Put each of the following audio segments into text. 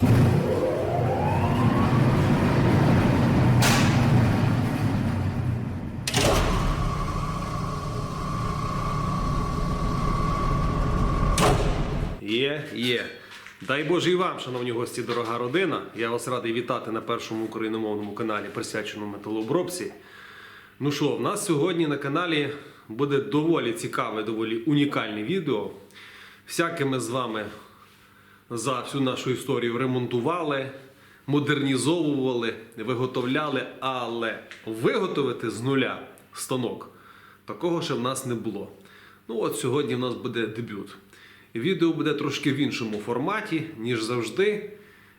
Є, є. Дай Боже і вам, шановні гості, дорога родина. Я вас радий вітати на першому україномовному каналі, присвяченому металообробці. Ну що, в нас сьогодні на каналі буде доволі цікаве, доволі унікальне відео. Всяке ми з вами за всю нашу історію ремонтували, модернізовували, виготовляли, але виготовити з нуля станок такого ще в нас не було. Ну от сьогодні в нас буде дебют. Відео буде трошки в іншому форматі, ніж завжди.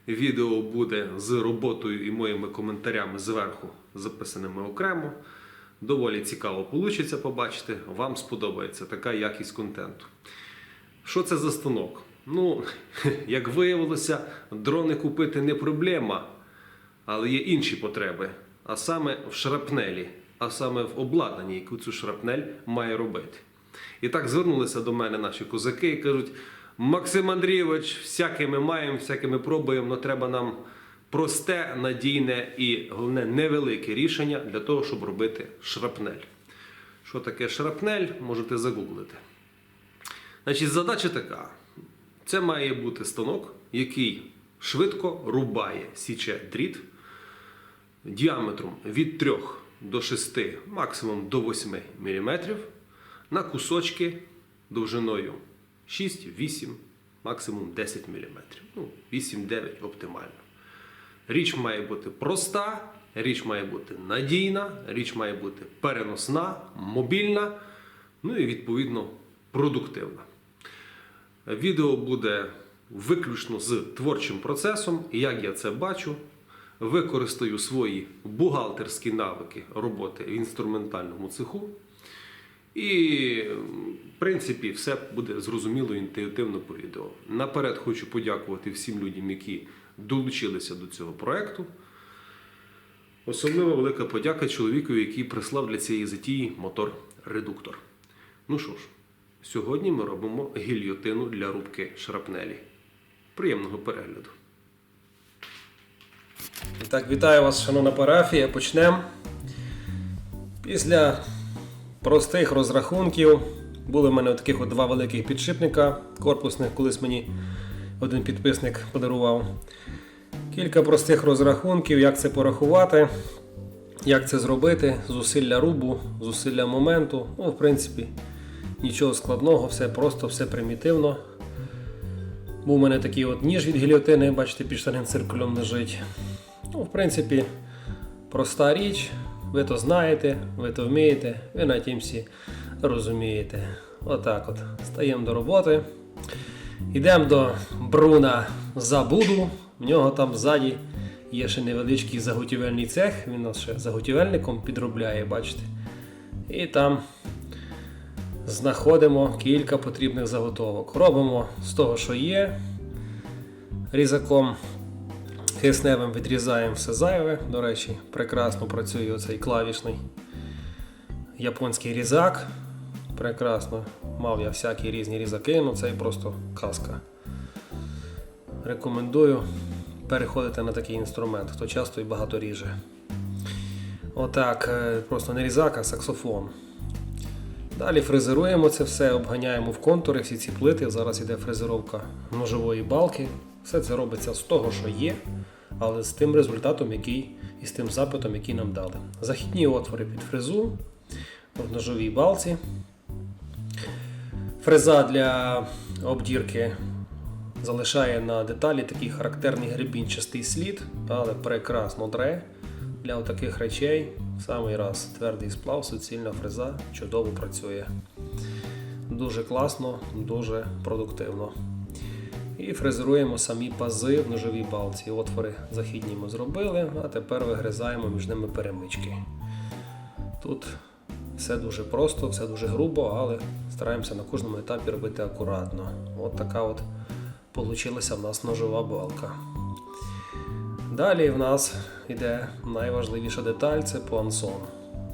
Відео буде з роботою і моїми коментарями зверху, записаними окремо. Доволі цікаво вийде побачити. Вам сподобається така якість контенту. Що це за станок? Ну, як виявилося, дрони купити не проблема, але є інші потреби. А саме в шрапнелі, а саме в обладнанні, яку цю шрапнель має робити. І так звернулися до мене наші козаки і кажуть: Максим Андрійович, всяке ми маємо, всяке ми пробуємо, але треба нам просте, надійне і головне невелике рішення для того, щоб робити шрапнель. Що таке шрапнель, можете загуглити. Значить, задача така: це має бути станок, який швидко рубає січе дріт діаметром від 3 до 6, максимум до 8 мм на кусочки довжиною 6, 8, максимум 10 мм. Ну, 8-9 оптимально. Річ має бути проста, річ має бути надійна, річ має бути переносна, мобільна, ну і відповідно продуктивна. Відео буде виключно з творчим процесом, як я це бачу, використаю свої бухгалтерські навики роботи в інструментальному цеху. І, в принципі, все буде зрозуміло і інтуїтивно по відео. Наперед хочу подякувати всім людям, які долучилися до цього проекту. Особливо велика подяка чоловіку, який прислав для цієї затії мотор-редуктор. Ну що ж, сьогодні ми робимо гільйотину для рубки шрапнелі. Приємного перегляду. Так, вітаю вас, шановна парафія. Почнемо. Після простих розрахунків були в мене таких два великих підшипника корпусних, колись мені один підписник подарував. Кілька простих розрахунків, як це порахувати, як це зробити, зусилля рубу, зусилля моменту. Ну, в принципі, нічого складного, все просто, все примітивно. Був у мене такий от ніж від гільотини, бачите, під штаним циркулем лежить. Ну, в принципі, проста річ. Ви то знаєте, ви то вмієте, ви на тім всі розумієте. Отак от. Стаємо до роботи. Йдемо до Бруна Забуду. В нього там ззаді є ще невеличкий заготівельний цех. Він нас ще заготівельником підробляє, бачите. І там знаходимо кілька потрібних заготовок. Робимо з того, що є. Різаком кисневим відрізаємо все зайве. До речі, прекрасно працює оцей клавішний японський різак. Прекрасно. Мав я всякі різні різаки, ну цей просто казка. Рекомендую переходити на такий інструмент, хто часто і багато ріже. Отак, е, просто не різак, а саксофон. Далі фрезеруємо це все, обганяємо в контури всі ці плити. Зараз іде фрезеровка ножової балки. Все це робиться з того, що є, але з тим результатом, який і з тим запитом, який нам дали. Західні отвори під фрезу в ножовій балці. Фреза для обдірки залишає на деталі такий характерний гребінчастий слід, але прекрасно дре. Для таких речей в самий раз твердий сплав, суцільна фреза чудово працює. Дуже класно, дуже продуктивно. І фрезеруємо самі пази в ножовій балці. Отвори західні ми зробили, а тепер вигризаємо між ними перемички. Тут все дуже просто, все дуже грубо, але стараємося на кожному етапі робити акуратно. От така от получилася в нас ножова балка. Далі в нас йде найважливіша деталь це пуансон.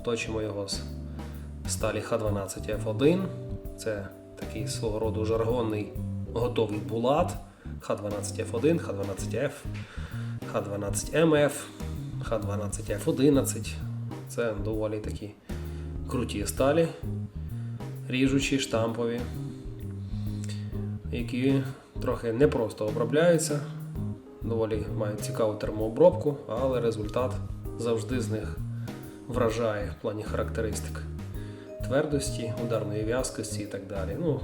Точимо його з сталі Х12F1. Це такий свого роду жаргонний готовий булат. Х12F1, Х12F, Х12МФ, Х12F11. Це доволі такі круті сталі, ріжучі, штампові, які трохи непросто обробляються, доволі мають цікаву термообробку, але результат завжди з них вражає в плані характеристик твердості, ударної в'язкості і так далі. Ну,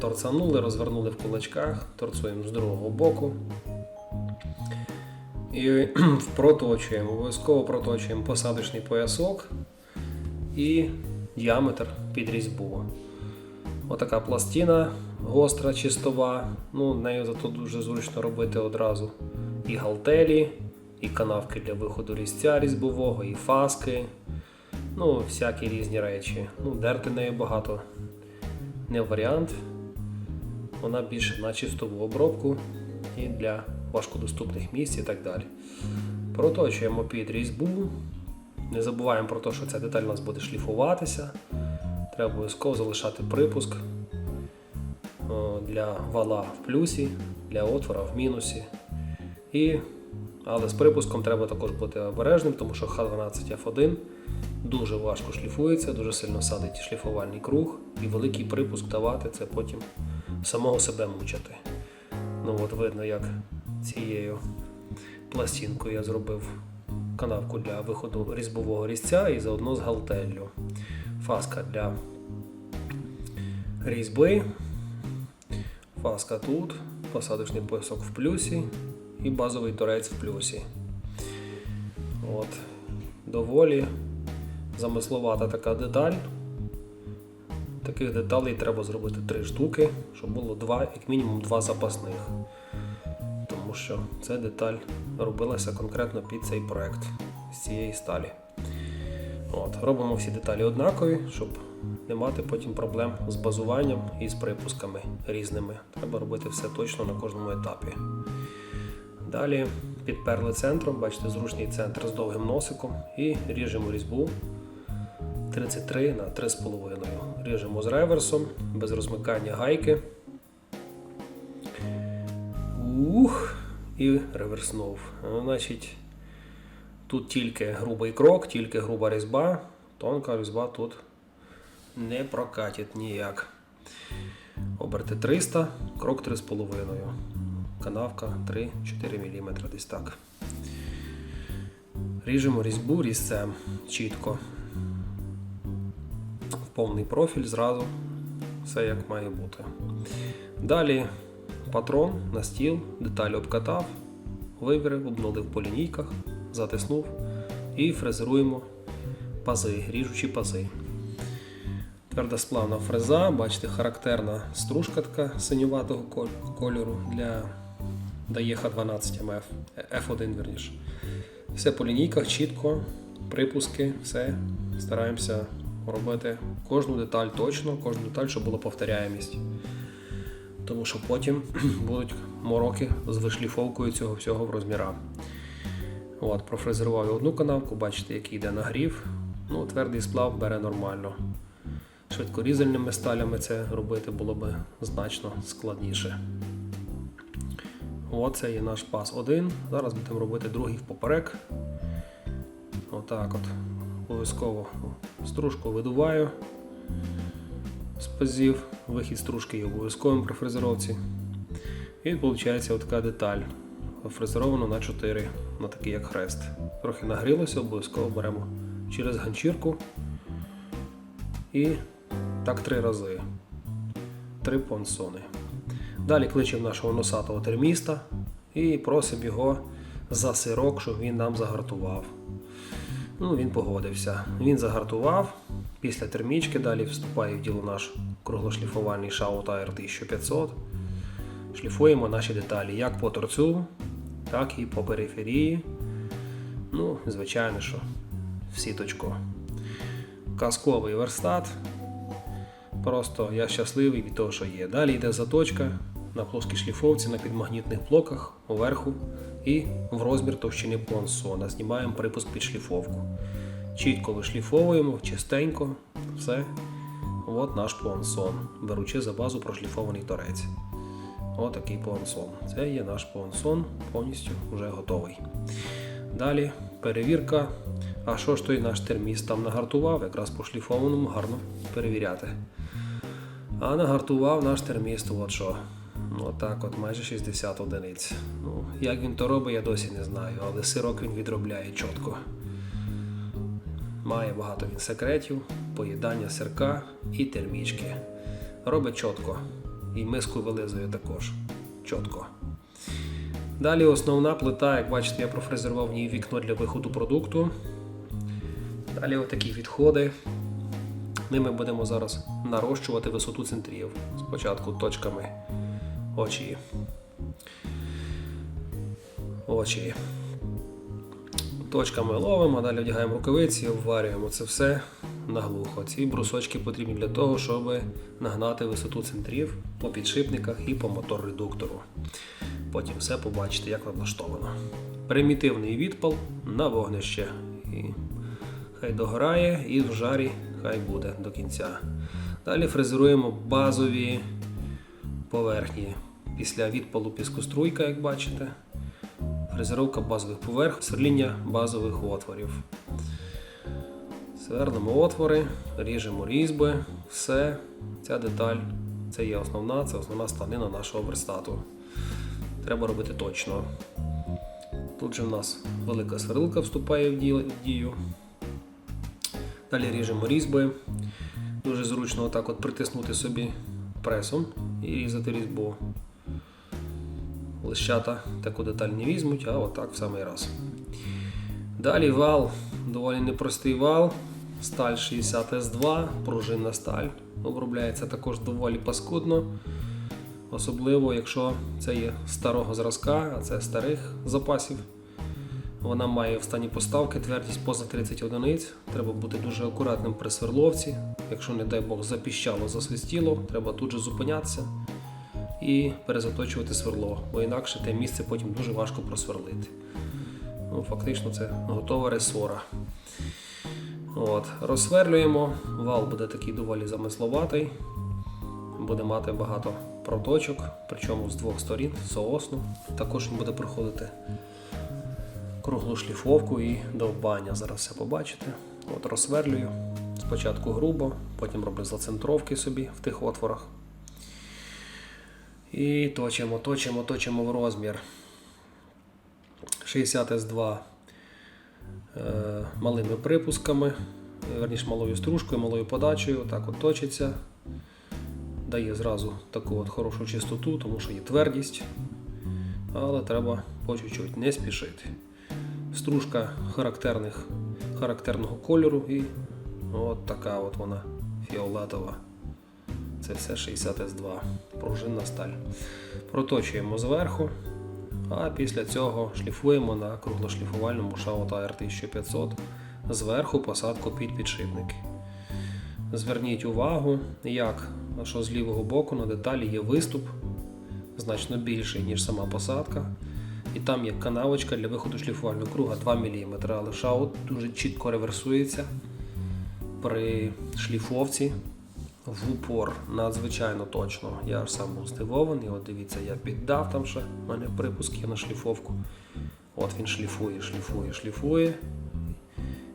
торцанули, розвернули в кулачках, торцуємо з другого боку. І проточуємо, обов'язково проточуємо посадочний поясок і діаметр під різьбу. Отака пластина гостра, чистова. Ну, нею зато дуже зручно робити одразу і галтелі, і канавки для виходу різця різьбового, і фаски. Ну, всякі різні речі. Ну, дерти нею багато не варіант. Вона більше на чистову обробку і для важкодоступних місць і так далі. Проточуємо під різьбу. Не забуваємо про те, що ця деталь у нас буде шліфуватися. Треба обов'язково залишати припуск для вала в плюсі, для отвора в мінусі. І, але з припуском треба також бути обережним, тому що Х12F1 дуже важко шліфується, дуже сильно садить шліфувальний круг і великий припуск давати це потім самого себе мучити. Ну от видно, як цією пластинкою я зробив канавку для виходу різьбового різця і заодно з галтеллю. Фаска для різьби. Фаска тут, посадочний поясок в плюсі і базовий торець в плюсі. От. Доволі замисловата така деталь. Таких деталей треба зробити три штуки, щоб було два, як мінімум два запасних. Тому що ця деталь робилася конкретно під цей проект з цієї сталі. От, робимо всі деталі однакові, щоб не мати потім проблем з базуванням і з припусками різними. Треба робити все точно на кожному етапі. Далі підперли центром, бачите, зручний центр з довгим носиком і ріжемо різьбу 33 на 3,5. Ріжемо з реверсом, без розмикання гайки. Ух, і реверснув. Ну, Значить, тут тільки грубий крок, тільки груба різьба, тонка різьба тут не прокатить ніяк. Оберти 300, крок 3,5. Канавка 3-4 мм десь так. Ріжемо різьбу різцем чітко. Повний профіль зразу. Все як має бути. Далі патрон на стіл, деталь обкатав, вивірив, обнулив по лінійках, затиснув і фрезеруємо пази, ріжучі пази. Твердосплавна фреза, бачите, характерна стружка така синюватого кольору для дає Х12 МФ, F1 верніше. Все по лінійках, чітко, припуски, все. Стараємося робити кожну деталь точно, кожну деталь, щоб була повторяємість. Тому що потім будуть мороки з вишліфовкою цього всього в розмірах. От, профрезерував одну канавку, бачите, який йде нагрів. Ну, твердий сплав бере нормально. Швидкорізальними сталями це робити було б значно складніше. Оце є наш пас 1. Зараз будемо робити другий впоперек. Отак от. Обов'язково стружку видуваю з пазів. Вихід стружки є обов'язковим при фрезеровці. І виходить така деталь. Фрезеровано на 4, на такий як хрест. Трохи нагрілося, обов'язково беремо через ганчірку. І так три рази. Три понсони. Далі кличемо нашого носатого терміста і просимо його за сирок, щоб він нам загартував. Ну, він погодився. Він загартував. Після термічки далі вступає в діло наш круглошліфувальний Tire 1500. Шліфуємо наші деталі як по торцю, так і по периферії. Ну, звичайно, що в сіточку. Казковий верстат. Просто я щасливий від того, що є. Далі йде заточка на плоскій шліфовці на підмагнітних блоках уверху і в розмір товщини понсона. Знімаємо припуск під шліфовку. Чітко вишліфовуємо, чистенько, все. От наш понсон, беручи за базу прошліфований торець. Отакий понсон. Це є наш понсон, повністю вже готовий. Далі перевірка. А що ж той наш терміст там нагартував? Якраз по шліфованому гарно перевіряти. А нагартував наш терміст, от що. Отак, от майже 60 одиниць. Ну, як він то робить, я досі не знаю, але сирок він відробляє чітко. Має багато він секретів, поїдання сирка і термічки. Робить чітко. І миску вилизує також. Чітко. Далі основна плита, як бачите, я профрезерував в ній вікно для виходу продукту. Далі отакі відходи. Ними будемо зараз нарощувати висоту центрів. Спочатку точками очі. Очі. Точками ловимо, далі вдягаємо рукавиці, обварюємо це все наглухо. Ці брусочки потрібні для того, щоб нагнати висоту центрів по підшипниках і по мотор-редуктору. Потім все побачите, як влаштовано. Примітивний відпал на вогнище. І хай догорає і в жарі хай буде до кінця. Далі фрезеруємо базові поверхні. Після відпалу піскоструйка, як бачите. Фрезеровка базових поверх, сверління базових отворів. Свернемо отвори, ріжемо різьби, все. Ця деталь це є основна, це основна станина нашого верстату. Треба робити точно. Тут же в нас велика сверлилка вступає в дію. Далі ріжемо різьби. Дуже зручно отак от притиснути собі пресом і різати різьбу. Лищата таку деталь не візьмуть, а отак в самий раз. Далі вал, доволі непростий вал. Сталь 60 S2, пружинна сталь. Обробляється також доволі паскудно. Особливо, якщо це є старого зразка, а це старих запасів. Вона має в стані поставки твердість поза 30 одиниць. Треба бути дуже акуратним при сверловці. Якщо, не дай Бог, запіщало, засвистіло, треба тут же зупинятися і перезаточувати сверло, бо інакше те місце потім дуже важко просверлити. Ну, фактично, це готова ресора. От, розсверлюємо. Вал буде такий доволі замисловатий. Буде мати багато проточок, причому з двох сторін, соосно. Також він буде проходити круглу шліфовку і довбання. Зараз все побачите. От розсверлюю. Спочатку грубо, потім роблю зацентровки собі в тих отворах. І точимо, точимо, точимо в розмір. 60 S2 е, малими припусками, е, верніше малою стружкою, малою подачею, отак от точиться. Дає зразу таку от хорошу чистоту, тому що є твердість. Але треба по чуть-чуть не спішити. Стружка характерних, характерного кольору і от така от вона фіолетова. Це все 60 S2, пружинна сталь. Проточуємо зверху, а після цього шліфуємо на круглошліфувальному Шаота R1500 зверху посадку під підшипники. Зверніть увагу, як що з лівого боку на деталі є виступ значно більший, ніж сама посадка. І там є канавочка для виходу шліфувального круга 2 мм, але шаут дуже чітко реверсується при шліфовці в упор надзвичайно точно. Я ж сам був здивований. От дивіться, я піддав там ще в мене припуск на шліфовку. От він шліфує, шліфує, шліфує.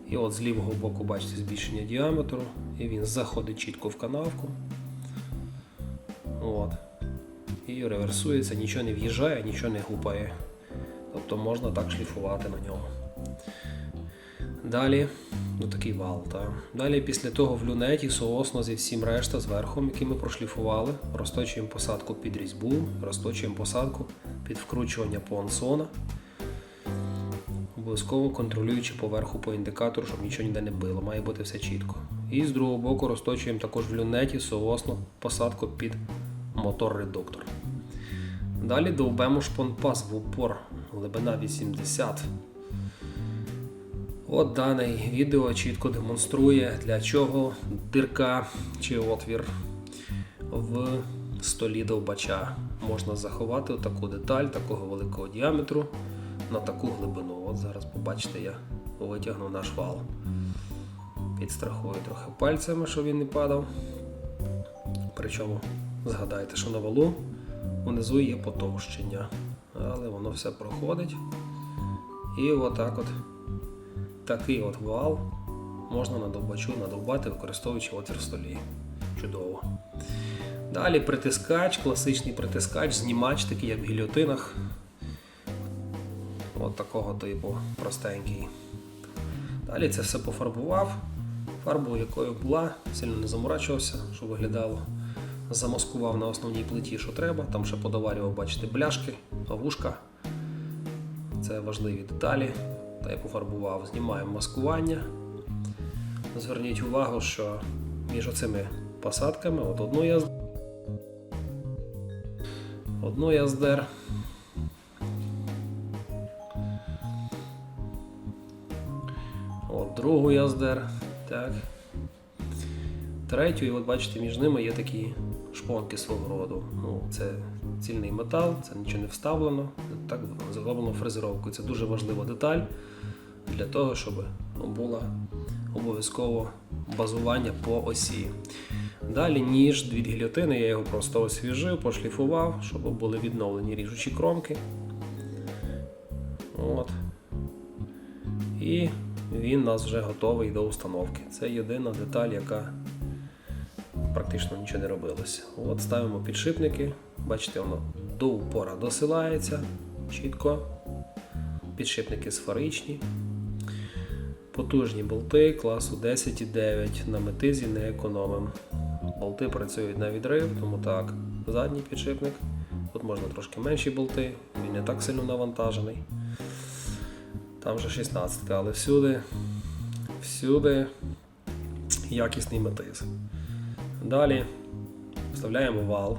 І от з лівого боку бачите збільшення діаметру, і він заходить чітко в канавку. От. І реверсується, нічого не в'їжджає, нічого не гупає. Тобто можна так шліфувати на ньому. Далі, ну такий вал. Та. Далі після того в люнеті соосно зі всім решта зверху, які ми прошліфували, розточуємо посадку під різьбу, розточуємо посадку під вкручування понсона. Обов'язково контролюючи поверху по індикатору, щоб нічого ніде не било, має бути все чітко. І з другого боку розточуємо також в люнеті соосно посадку під мотор-редуктор. Далі довбемо шпонпас в упор, глибина 80. От дане відео чітко демонструє, для чого дирка чи отвір в столі довбача. Можна заховати таку деталь такого великого діаметру на таку глибину. От зараз побачите, я витягну наш вал. Підстрахую трохи пальцями, щоб він не падав. Причому згадайте, що на валу внизу є потовщення. Але воно все проходить. І отак от такий от вал можна на довбачу надовбати, використовуючи отвір столі. Чудово. Далі притискач, класичний притискач, знімач, такий як в гільотинах. От такого типу, простенький. Далі це все пофарбував. Фарбу, якою була, сильно не заморачувався, щоб виглядало. Замаскував на основній плиті, що треба. Там ще подоварював, бачите, бляшки, вушка. Це важливі деталі. Та я пофарбував. Знімаємо маскування. Зверніть увагу, що між оцими посадками, от одну я одну я здер. От другу я здер. Так. Третю, і от бачите, між ними є такі шпонки свого роду. Ну, це цільний метал, це нічого не вставлено. Так зроблено фрезеровкою. Це дуже важлива деталь для того, щоб було обов'язково базування по осі. Далі ніж від гільотини, я його просто освіжив, пошліфував, щоб були відновлені ріжучі кромки. От. І він у нас вже готовий до установки. Це єдина деталь, яка практично нічого не робилося. От ставимо підшипники. Бачите, воно до упора досилається чітко. Підшипники сферичні. Потужні болти класу 10,9 на метизі не економимо. Болти працюють на відрив, тому так, задній підшипник. Тут можна трошки менші болти, він не так сильно навантажений. Там вже 16, але всюди, всюди якісний метиз. Далі вставляємо вал.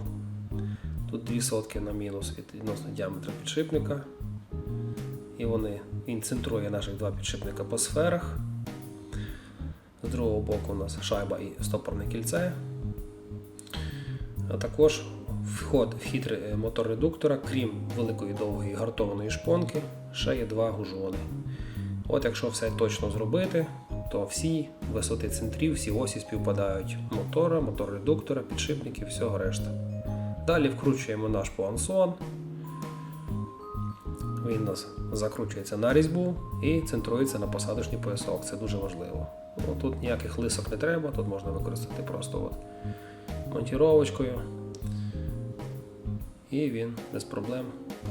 Тут 2 сотки на мінус від відносно діаметра підшипника. І вони, він центрує наших два підшипника по сферах. З другого боку у нас шайба і стопорне кільце. А також вход, вхід ре- мотор-редуктора, крім великої довгої гартованої шпонки, ще є два гужони. От якщо все точно зробити, то всі висоти центрів, всі осі співпадають мотора, мотор-редуктора, підшипників, всього решта. Далі вкручуємо наш пуансон. Він у нас закручується на різьбу і центрується на посадочний поясок. Це дуже важливо. Ну, тут ніяких лисок не треба, тут можна використати просто от монтіровочкою. І він без проблем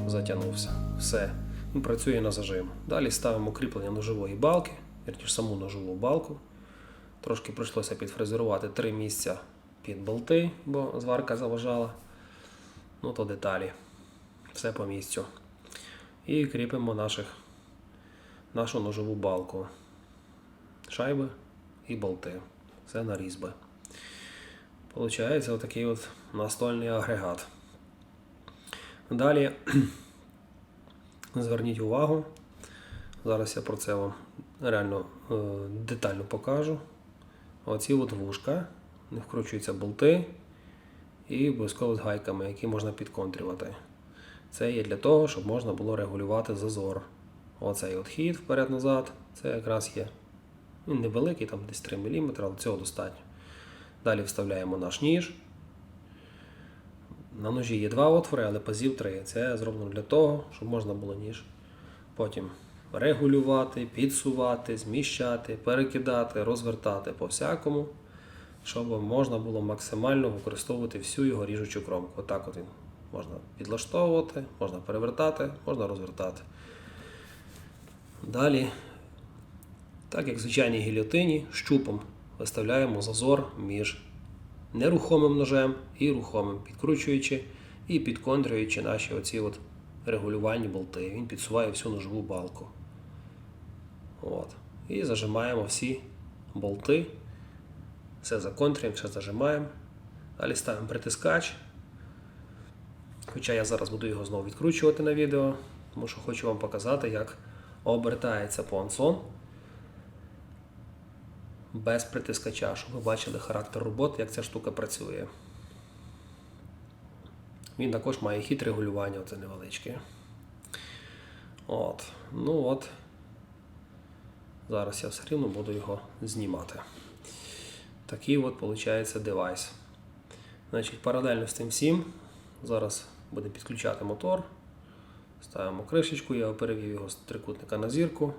затягнувся. Все. Він працює на зажим. Далі ставимо кріплення ножової балки, вірніше саму ножову балку. Трошки прийшлося підфрезерувати три місця під болти, бо зварка заважала. Ну то деталі. Все по місцю. І кріпимо наших, нашу ножову балку. Шайби і болти. Все на різьби. Получається отакий от настольний агрегат. Далі зверніть увагу. Зараз я про це вам реально е, детально покажу. Оці от вушка, не вкручуються болти і обов'язково з гайками, які можна підконтрювати. Це є для того, щоб можна було регулювати зазор. Оцей от хід вперед-назад, це якраз є. Він невеликий, там десь 3 мм, але цього достатньо. Далі вставляємо наш ніж. На ножі є два отвори, але пазів три. Це зроблено для того, щоб можна було ніж потім регулювати, підсувати, зміщати, перекидати, розвертати по всякому, щоб можна було максимально використовувати всю його ріжучу кромку. Отак от він можна підлаштовувати, можна перевертати, можна розвертати. Далі, так як в звичайній гільотині, щупом виставляємо зазор між нерухомим ножем і рухомим, підкручуючи і підконтрюючи наші оці от регулювальні болти. Він підсуває всю ножову балку. От. І зажимаємо всі болти. Все законтрюємо, все зажимаємо. Далі ставимо притискач. Хоча я зараз буду його знову відкручувати на відео, тому що хочу вам показати, як обертається понсон без притискача, щоб ви бачили характер роботи, як ця штука працює. Він також має хід регулювання, оце невеличке. От. Ну от. Зараз я все рівно буду його знімати. Такий от виходить девайс. Значить, паралельно з тим всім. Зараз буде підключати мотор. Ставимо кришечку, я перевів його з трикутника на зірку.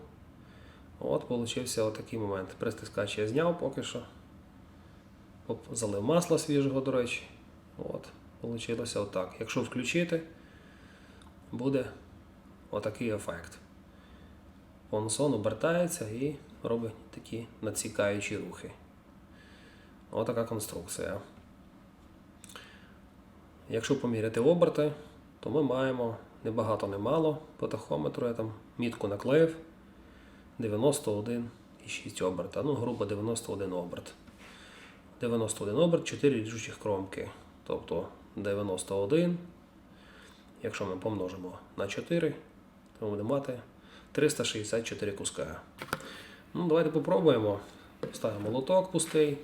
От получився отакий момент. Пристискач я зняв поки що. Залив масла свіжого, до речі. От, получилося отак. Якщо включити, буде отакий ефект. Понсон обертається і робить такі націкаючі рухи. Отака конструкція. Якщо поміряти оберти, то ми маємо небагато немало по тахометру. Я там мітку наклеїв 91,6 оберта. Ну, грубо 91 оберт. 91 оберт, 4 ріжучих кромки. Тобто 91. Якщо ми помножимо на 4, то ми будемо мати 364 куска. Ну, давайте попробуємо. Ставимо лоток пустий.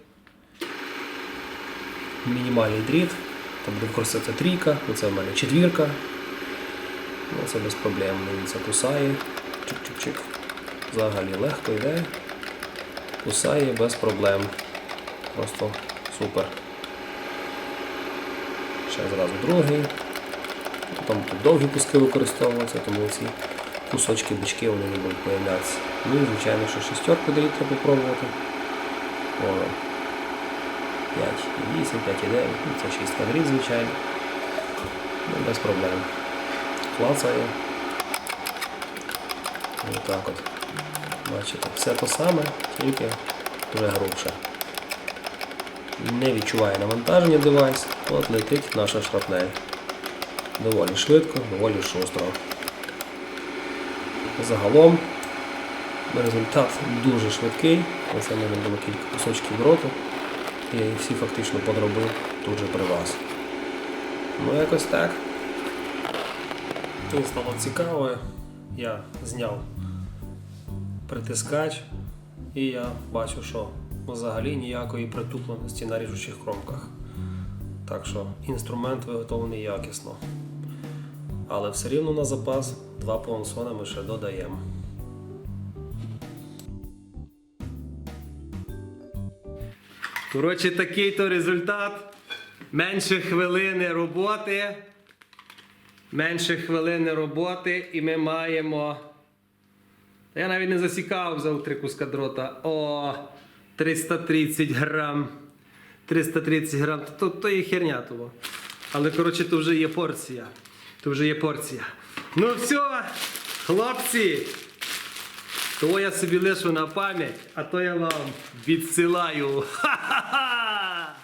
Мінімальний дріт. Там буде використовуватися трійка, оце в мене четвірка. Ну, це без проблем. Дивіться, кусає. Чик-чик-чик. Взагалі легко йде. Кусає без проблем. Просто супер. Ще зразу другий. Там тут довгі куски використовуються, тому ці кусочки бички вони не будуть появлятися. Ну і звичайно, що шестерку дріт треба попробувати. О, 5,8, 5,9, ну це 6 квадрит, звичайно. Ну, без проблем. Клацає. Ось так от. Бачите, все те саме, тільки вже грубше. Не відчуває навантаження девайс, от летить наша шрапнель. Доволі швидко, доволі шустро. Загалом результат дуже швидкий. Оце в мене було кілька кусочків дроту. Я їх всі фактично подробив тут же при вас. Ну якось так. Тут стало цікаво. Я зняв притискач і я бачу, що взагалі ніякої притупленості на ріжучих кромках. Так що інструмент виготовлений якісно. Але все рівно на запас два понсона ми ще додаємо. Коротше, такий то результат. Менше хвилини роботи. Менше хвилини роботи, і ми маємо. Я навіть не засікав, взяв три куска дрота. О, 330 грам. 330 грам. То, то є херня того. Але коротше, то вже є порція. То вже є порція. Ну все, хлопці. То я собі лишу на пам'ять, а то я вам відсилаю. Ха-ха-ха!